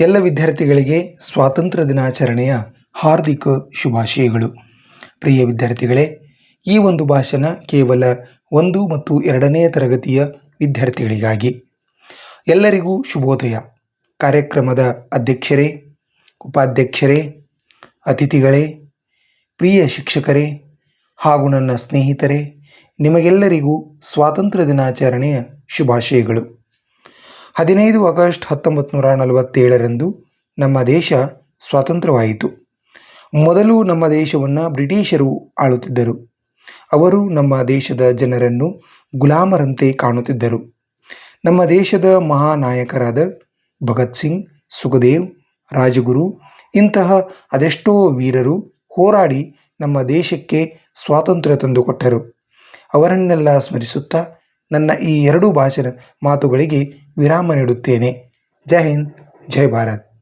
ಎಲ್ಲ ವಿದ್ಯಾರ್ಥಿಗಳಿಗೆ ಸ್ವಾತಂತ್ರ್ಯ ದಿನಾಚರಣೆಯ ಹಾರ್ದಿಕ ಶುಭಾಶಯಗಳು. ಪ್ರಿಯ ವಿದ್ಯಾರ್ಥಿಗಳೇ, ಈ ಒಂದು ಭಾಷಣ ಕೇವಲ ಒಂದು ಮತ್ತು ಎರಡನೇ ತರಗತಿಯ ವಿದ್ಯಾರ್ಥಿಗಳಿಗಾಗಿ. ಎಲ್ಲರಿಗೂ ಶುಭೋದಯ. ಕಾರ್ಯಕ್ರಮದ ಅಧ್ಯಕ್ಷರೇ, ಉಪಾಧ್ಯಕ್ಷರೇ, ಅತಿಥಿಗಳೇ, ಪ್ರಿಯ ಶಿಕ್ಷಕರೇ ಹಾಗೂ ನನ್ನ ಸ್ನೇಹಿತರೇ, ನಿಮಗೆಲ್ಲರಿಗೂ ಸ್ವಾತಂತ್ರ್ಯ ದಿನಾಚರಣೆಯ ಶುಭಾಶಯಗಳು. ಹದಿನೈದು ಆಗಸ್ಟ್ ಹತ್ತೊಂಬತ್ತು ನೂರ ನಲವತ್ತೇಳರಂದು ನಮ್ಮ ದೇಶ ಸ್ವಾತಂತ್ರ್ಯವಾಯಿತು. ಮೊದಲು ನಮ್ಮ ದೇಶವನ್ನು ಬ್ರಿಟಿಷರು ಆಳುತ್ತಿದ್ದರು. ಅವರು ನಮ್ಮ ದೇಶದ ಜನರನ್ನು ಗುಲಾಮರಂತೆ ಕಾಣುತ್ತಿದ್ದರು. ನಮ್ಮ ದೇಶದ ಮಹಾನಾಯಕರಾದ ಭಗತ್ ಸಿಂಗ್, ಸುಖದೇವ್, ರಾಜಗುರು ಇಂತಹ ಅದೆಷ್ಟೋ ವೀರರು ಹೋರಾಡಿ ನಮ್ಮ ದೇಶಕ್ಕೆ ಸ್ವಾತಂತ್ರ್ಯ ತಂದುಕೊಟ್ಟರು. ಅವರನ್ನೆಲ್ಲ ಸ್ಮರಿಸುತ್ತಾ ನನ್ನ ಈ ಎರಡೂ ಭಾಷೆ ಮಾತುಗಳಿಗೆ ವಿರಾಮ ನೀಡುತ್ತೇನೆ. ಜೈ ಹಿಂದ್ ಜೈ ಭಾರತ್.